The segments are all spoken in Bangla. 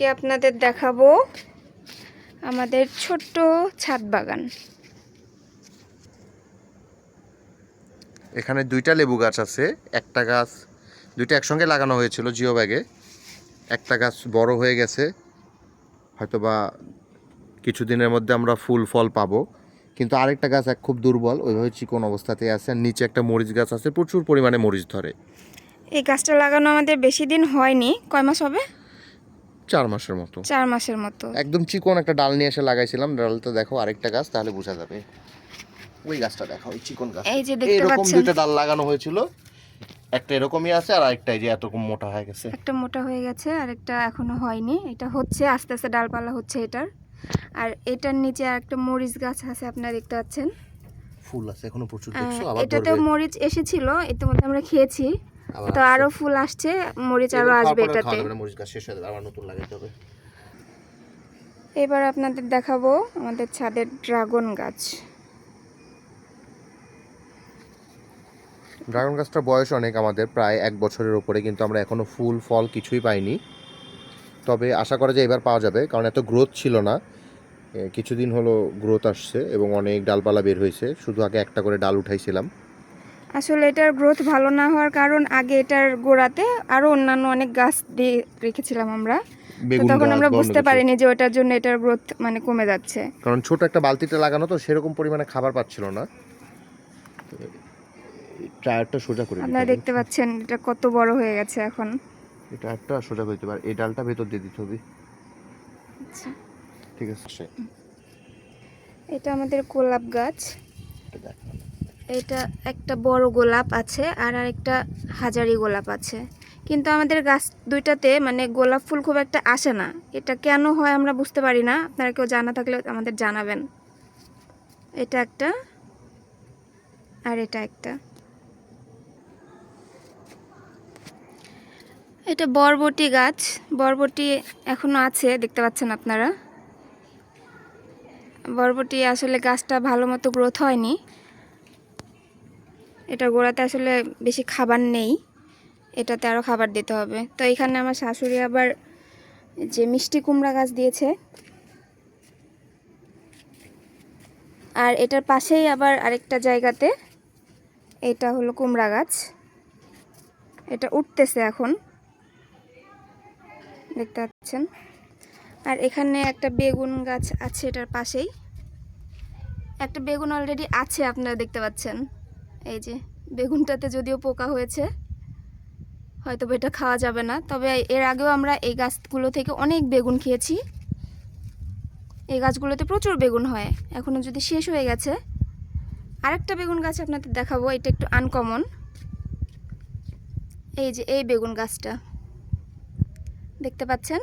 আজকে আপনাদের দেখাবো আমাদের ছোট্ট ছাদ বাগান। এখানে দুইটা লেবু গাছ আছে একটা গাছ দুইটা একসঙ্গে লাগানো হয়েছিল জিও ব্যাগে একটা গাছ বড় হয়ে গেছে হয়তোবা কিছুদিনের মধ্যে আমরা ফুল ফল পাবো। কিন্তু আরেকটা গাছ এক খুব দুর্বল ওইভাবে চিকন অবস্থাতে আছে আর নিচে একটা মরিচ গাছ আছে প্রচুর পরিমাণে মরিচ ধরে। এই গাছটা লাগানো আমাদের বেশি দিন হয়নি কয় মাস হবে? চার মাসের মতো। চার মাসের মতো। একদম চিকন একটা ডাল নিয়ে এসে লাগাইছিলাম। ডালটা দেখো আরেকটা গাছ তাহলে বোঝা যাবে। ওই গাছটা দেখো ওই চিকন গাছ। এই যে দেখতে এরকম পাচ্ছেন। দুইটা ডাল লাগানো হয়েছিল। একটা এরকমই আছে আর আরেকটা এই যে এতকম মোটা হয়ে গেছে। একটা মোটা হয়ে গেছে আর একটা এখনও হয়নি। এটা হচ্ছে আস্তে আস্তে ডালপালা হচ্ছে এটার। আর এটার নিচে আর একটা মরিচ গাছ আছে আপনারা দেখতে পাচ্ছেন। ফুল আছে এখনও প্রচুর আহ, দেখছ আবার এটাতেও মরিচ এসেছিল ইতিমধ্যে আমরা খেয়েছি। তো। আরও ফুল আসছে মরিচ আরও আসবে এটাতে। মরিচ গাছ শেষ হয়ে যাবে আবার নতুন লাগাইতে হবে। এবার আপনাদের দেখাবো আমাদের ছাদের ড্রাগন গাছ। ড্রাগন গাছটার বয়স অনেক আমাদের প্রায় এক বছরের উপরে কিন্তু আমরা এখনও ফুল ফল কিছুই পাইনি। তবে আশা করা যায় এবার পাওয়া যাবে কারণ এত গ্রোথ ছিল না। কিছুদিন হলো গ্রোথ আসছে এবং অনেক ডালপালা বের হয়েছে শুধু আগে একটা করে ডাল উঠাইছিলাম। আসলে এটার গ্রোথ ভালো না হওয়ার কারণ আগে এটার গোড়াতে আরও অন্যান্য অনেক গাছ দিয়ে রেখেছিলাম আমরা। তখন আমরা বুঝতে পারিনি যে ওটার জন্য এটার গ্রোথ মানে কমে যাচ্ছে। কারণ ছোট একটা বালতিতে লাগানো তো সেরকম পরিমাণে খাবার পাচ্ছিল না। টায়ারটা সোজা করে আপনারা দেখতে পাচ্ছেন এটা কত বড় হয়ে গেছে এখন। এই টায়ারটা সোজা করে দিতে পারে। এই ডালটা ভেতর দিয়ে দিতে হবে। আচ্ছা। ঠিক আছে। এটা আমাদের গোলাপ গাছ। এটা একটা বড় গোলাপ আছে আর আরেকটা হাজারি গোলাপ আছে। কিন্তু আমাদের গাছ দুইটাতে মানে গোলাপ ফুল খুব একটা আসে না। এটা কেন হয় আমরা বুঝতে পারি না। আপনারা কেউ জানা থাকলে আমাদের জানাবেন। এটা একটা আর এটা একটা। এটা বরবটি গাছ। বরবটি এখনও আছে, দেখতে পাচ্ছেন আপনারা। বরবটি আসলে গাছটা ভালো মতো গ্রোথ হয়নি। এটা গোড়াতে আসলে বেশি খাবার নেই, এটাতে আরও খাবার দিতে হবে। তো এখানে আমার শাশুড়ি আবার যে মিষ্টি কুমড়া গাছ দিয়েছে, আর এটার পাশেই আবার আরেকটা জায়গাতে এটা হলো কুমড়া গাছ। এটা উঠতেছে এখন, দেখতে পাচ্ছেন। আর এখানে একটা বেগুন গাছ আছে এটার পাশেই। একটা বেগুন অলরেডি আছে, আপনারা দেখতে পাচ্ছেন। এই যে, বেগুনটাতে যদিও পোকা হয়েছে হয়তো এটা খাওয়া যাবে না, তবে এর আগেও আমরা এই গাছগুলো থেকে অনেক বেগুন খেয়েছি। এই গাছগুলোতে প্রচুর বেগুন হয় এখনও যদি শেষ হয়ে গেছে। আরেকটা বেগুন গাছ আপনাদের দেখাবো, এটা একটু আনকমন এই যে, এই বেগুন গাছটা। দেখতে পাচ্ছেন?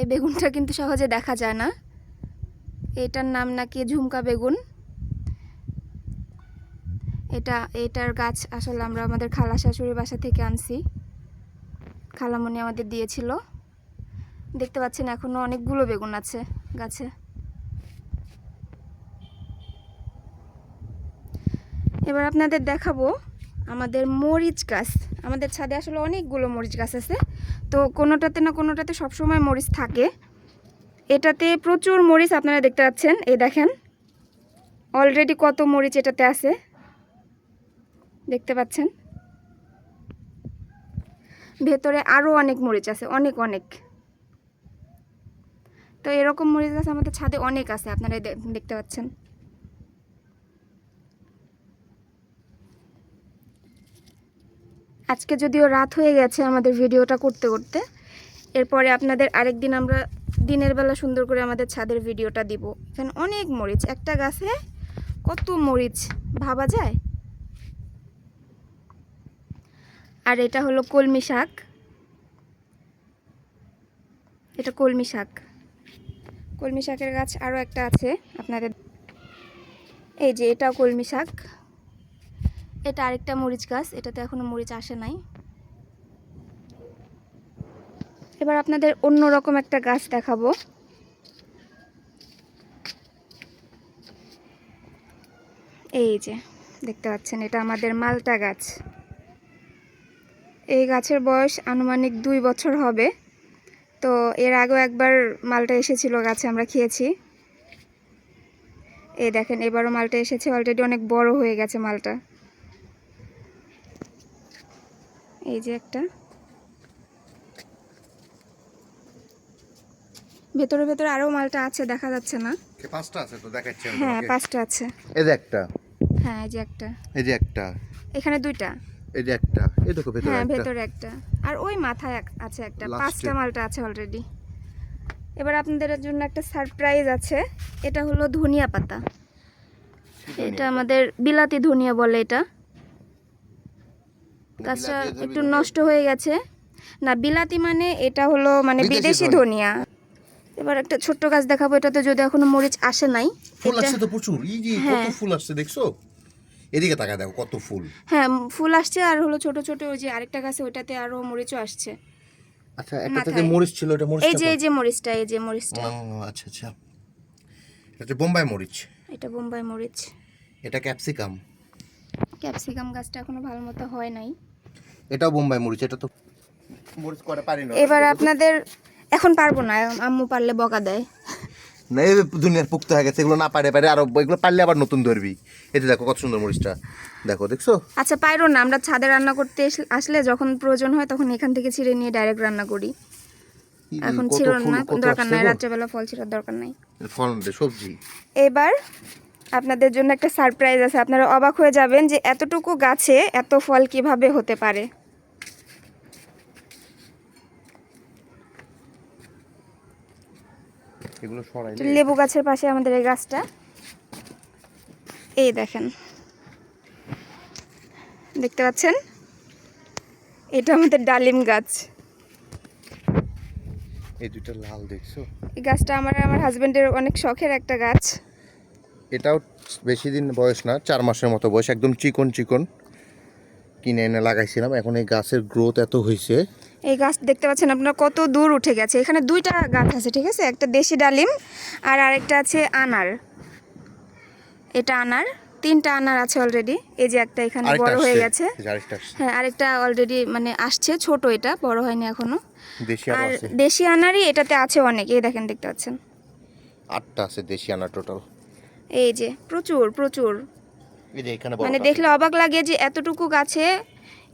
এই বেগুনটা কিন্তু সহজে দেখা যায় না। এটার নাম নাকি ঝুমকা বেগুন। এটা, এটার গাছ আসলে আমরা আমাদের খালা শাশুড়ির বাসা থেকে আনছি। খালামণি আমাদের দিয়েছিল। দেখতে পাচ্ছেন এখনও অনেকগুলো বেগুন আছে গাছে। এবার আপনাদের দেখাবো আমাদের মরিচ গাছ। আমাদের ছাদে আসলে অনেকগুলো মরিচ গাছ আছে। তো কোনোটাতে না কোনোটাতে সবসময় মরিচ থাকে। এটাতে প্রচুর মরিচ আপনারা দেখতে পাচ্ছেন। এই দেখেন অলরেডি কত মরিচ এটাতে আছে। দেখতে পাচ্ছেন? ভেতরে আরও অনেক মরিচ আছে, অনেক অনেক। তো এরকম মরিচ গাছ আমাদের ছাদে অনেক আছে, আপনারা দেখতে পাচ্ছেন। আজকে যদিও রাত হয়ে গেছে আমাদের ভিডিওটা করতে করতে, এরপরে আপনাদের আরেক দিন আমরা দিনের বেলা সুন্দর করে আমাদের ছাদের ভিডিওটা দিব। এখানে অনেক মরিচ, একটা গাছে কত মরিচ ভাবা যায়? আর এটা হলো কলমি শাক। এটা কলমি শাক। কলমি শাকের গাছ আরও একটা আছে আপনাদের। এই যে এটা কলমি শাক। এটা আরেকটা মরিচ গাছ, এটাতে এখনও মরিচ আসে নাই। এবার আপনাদের অন্য রকম একটা গাছ দেখাবো। এই যে, দেখতে পাচ্ছেন, এটা আমাদের মালটা গাছ। এই গাছের বয়স আনুমানিক দুই বছর হবে। তো এর আগেও একবার মালটা এসেছিল গাছে আমরা খেয়েছি। এই দেখেন এবারও মালটা এসেছে অলরেডি অনেক বড় হয়ে গেছে মালটা। এই যে একটা। ভেতরে ভেতরে আরও মালটা আছে দেখা যাচ্ছে না। পাঁচটা আছে তো দেখাচ্ছি হ্যাঁ পাঁচটা আছে। এই যে একটা। হ্যাঁ এই যে একটা। এই যে একটা। এখানে দুইটা। এই যে একটা এই দেখো ভেতরে হ্যাঁ একটা। ভেতরে একটা। আর ওই মাথায় আছে একটা পাঁচটা মালটা আছে অলরেডি এবার আপনাদের জন্য একটা সারপ্রাইজ আছে। এটা হলো ধনিয়া পাতা। এটা আমাদের বিলাতি ধনিয়া বলে এটা। গাছটা একটু নষ্ট হয়ে গেছে। না বিলাতি মানে এটা হলো মানে বিদেশি ধনিয়া। এবার একটা ছোট্ট গাছ দেখাবো এটাতে যদি এখনও মরিচ আসে নাই ফুল আসছে তো প্রচুর। এই যে কত হ্যাঁ। ফুল আসছে দেখছ? এদিকে তাকা দেখো কত ফুল। হ্যাঁ ফুল আসছে আর হলো ছোট ছোট ওই যে আরেকটা গাছে ওইটাতে আরও মরিচও আসছে। আচ্ছা একটাতে যে মরিচ ছিল ওটা মরিচ এই যে এই যে মরিচটা এই যে মরিচটা। আচ্ছা আচ্ছা। এটা বোম্বাই মরিচ। এটা বোম্বাই মরিচ। এটা ক্যাপসিকাম। ক্যাপসিকাম গাছটা এখনও ভালো মতো হয় নাই। এটাও বোম্বাই মরিচ এটা তো মরিচ করে পারি না। এবার আপনাদের এখন পারব না আম্মু পারলে বকা দেয়। না এই দুনিয়ার পুক্ত হয়ে গেছে এগুলো না পারে পারে আর এগুলো পারলে আবার নতুন ধরবি। এতে দেখো কত সুন্দর মরিচটা। দেখো দেখছ? আচ্ছা পাইরো না আমরা ছাদে রান্না করতে আসলে যখন প্রয়োজন হয় তখন এখান থেকে ছিঁড়ে নিয়ে ডাইরেক্ট রান্না করি। এখন ফুল, না দরকার নাই রাত্রেবেলা ফল ছিঁড়ার দরকার নাই। ফল সবজি। এবার আপনাদের জন্য একটা সারপ্রাইজ আছে আপনারা অবাক হয়ে যাবেন যে এতটুকু গাছে এত ফল কীভাবে হতে পারে। এগুলো সরাই লেবু গাছের পাশে আমাদের এই গাছটা। এই দেখেন। দেখতে পাচ্ছেন? এটা আমাদের ডালিম গাছ। এই দুইটা লাল দেখছ? এই গাছটা আমার আমার হাজবেন্ডের অনেক শখের একটা গাছ। এটাও বেশি দিন বয়স না চার মাসের মতো বয়স একদম চিকন চিকন। কিনে এনে লাগাইছিলাম। এখন এই গাছের গ্রোথ এত হয়েছে এই গাছ দেখতে পাচ্ছেন আপনারা কত দূর উঠে গেছে। এখানে দুইটা গাছ আছে ঠিক আছে? একটা দেশি ডালিম আর আরেকটা আছে আনার। এটা আনার। তিনটা আনার আছে অলরেডি এই যে একটা এখানে বড় হয়ে গেছে। হ্যাঁ আরেকটা অলরেডি মানে আসছে ছোট এটা বড় হয়নি এখনও। আর দেশি আনারই এটাতে আছে অনেক। এই দেখেন দেখতে পাচ্ছেন। আটটা আছে দেশি আনা টোটাল এই যে প্রচুর প্রচুর। মানে দেখলে অবাক লাগে যে এতটুকু গাছে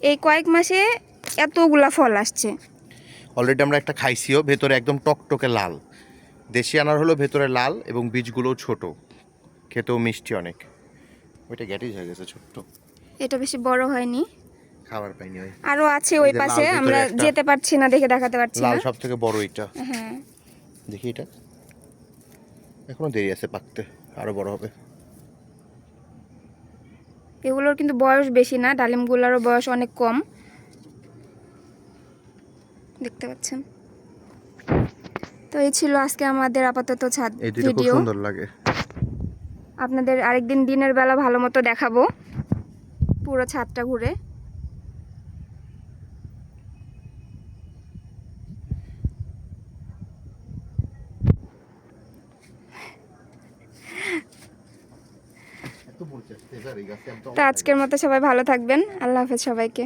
এই কয়েক মাসে এতগুলা ফল আসছে। অলরেডি আমরা একটা খাইছিও ভেতরে একদম টকটকে লাল। দেশি আনার হলো ভেতরে লাল এবং বীজগুলোও ছোট। খেতেও মিষ্টি অনেক। ওইটা গ্যাটিজ হয়ে গেছে ছোট্ট। এটা বেশি বড় হয়নি। খাবার পাইনি ওই। আরও আছে ওই লাল পাশে আমরা যেতে পারছি না দেখে দেখাতে পারছি না। সব থেকে বড় এটা। হ্যাঁ। দেখি এটা। এখনও দেরি আছে পাকতে আরও বড় হবে। এগুলোর কিন্তু বয়স বেশি না ডালিমগুলোরও বয়স অনেক কম। দেখতে পাচ্ছেন। তো এই ছিল আজকে আমাদের আপাতত ছাদ ভিডিও। সুন্দর লাগে। আপনাদের আরেকদিন দিনের বেলা ভালো মতো দেখাবো পুরো ছাদটা ঘুরে। তো আজকের মতো সবাই ভালো থাকবেন। আল্লাহ হাফেজ সবাইকে।